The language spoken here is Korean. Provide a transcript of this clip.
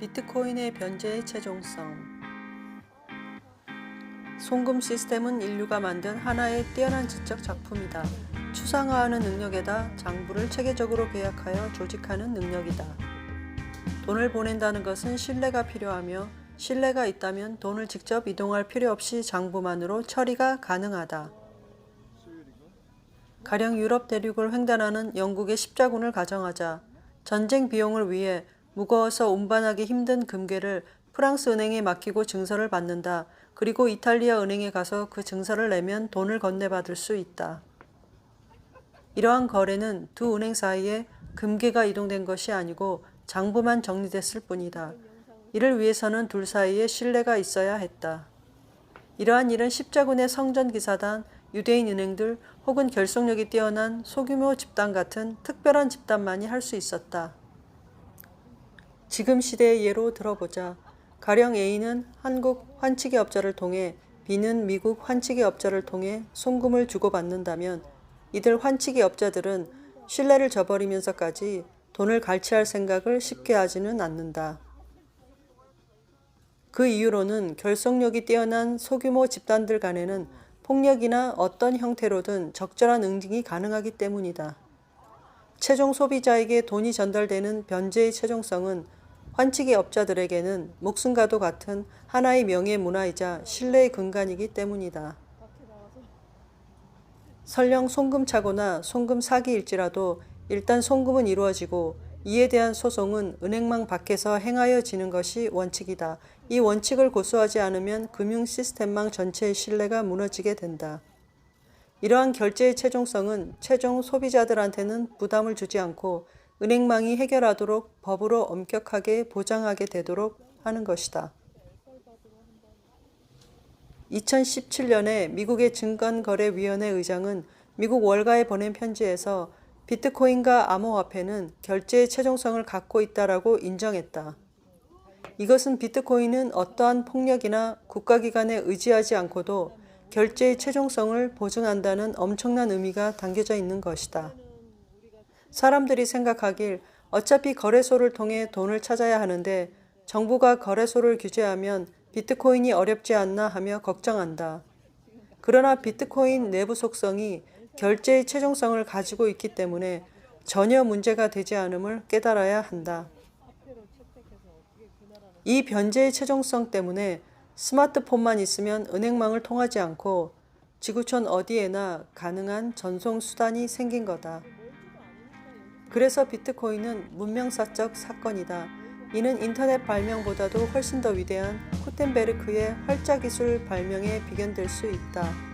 비트코인의 변제의 최종성 송금 시스템은 인류가 만든 하나의 뛰어난 지적 작품이다. 추상화하는 능력에다 장부를 체계적으로 계약하여 조직하는 능력이다. 돈을 보낸다는 것은 신뢰가 필요하며 신뢰가 있다면 돈을 직접 이동할 필요 없이 장부만으로 처리가 가능하다. 가령 유럽 대륙을 횡단하는 영국의 십자군을 가정하자 전쟁 비용을 위해 무거워서 운반하기 힘든 금괴를 프랑스 은행에 맡기고 증서를 받는다. 그리고 이탈리아 은행에 가서 그 증서를 내면 돈을 건네받을 수 있다. 이러한 거래는 두 은행 사이에 금괴가 이동된 것이 아니고 장부만 정리됐을 뿐이다. 이를 위해서는 둘 사이에 신뢰가 있어야 했다. 이러한 일은 십자군의 성전 기사단, 유대인 은행들 혹은 결속력이 뛰어난 소규모 집단 같은 특별한 집단만이 할 수 있었다. 지금 시대의 예로 들어보자. 가령 A는 한국 환치기 업자를 통해 B는 미국 환치기 업자를 통해 송금을 주고받는다면 이들 환치기 업자들은 신뢰를 저버리면서까지 돈을 갈취할 생각을 쉽게 하지는 않는다. 그 이유로는 결속력이 뛰어난 소규모 집단들 간에는 폭력이나 어떤 형태로든 적절한 응징이 가능하기 때문이다. 최종 소비자에게 돈이 전달되는 변제의 최종성은 환치기 업자들에게는 목숨과도 같은 하나의 명예 문화이자 신뢰의 근간이기 때문이다. 설령 송금차고나 송금 사기일지라도 일단 송금은 이루어지고 이에 대한 소송은 은행망 밖에서 행하여지는 것이 원칙이다. 이 원칙을 고수하지 않으면 금융 시스템망 전체의 신뢰가 무너지게 된다. 이러한 결제의 최종성은 최종 소비자들한테는 부담을 주지 않고 은행망이 해결하도록 법으로 엄격하게 보장하게 되도록 하는 것이다. 2017년에 미국의 증권거래위원회 의장은 미국 월가에 보낸 편지에서 비트코인과 암호화폐는 결제의 최종성을 갖고 있다라고 인정했다. 이것은 비트코인은 어떠한 폭력이나 국가기관에 의지하지 않고도 결제의 최종성을 보증한다는 엄청난 의미가 담겨져 있는 것이다. 사람들이 생각하길 어차피 거래소를 통해 돈을 찾아야 하는데 정부가 거래소를 규제하면 비트코인이 어렵지 않나 하며 걱정한다. 그러나 비트코인 내부 속성이 결제의 최종성을 가지고 있기 때문에 전혀 문제가 되지 않음을 깨달아야 한다. 이 변제의 최종성 때문에 스마트폰만 있으면 은행망을 통하지 않고 지구촌 어디에나 가능한 전송 수단이 생긴 거다. 그래서 비트코인은 문명사적 사건이다. 이는 인터넷 발명보다도 훨씬 더 위대한 코텐베르크의 활자 기술 발명에 비견될 수 있다.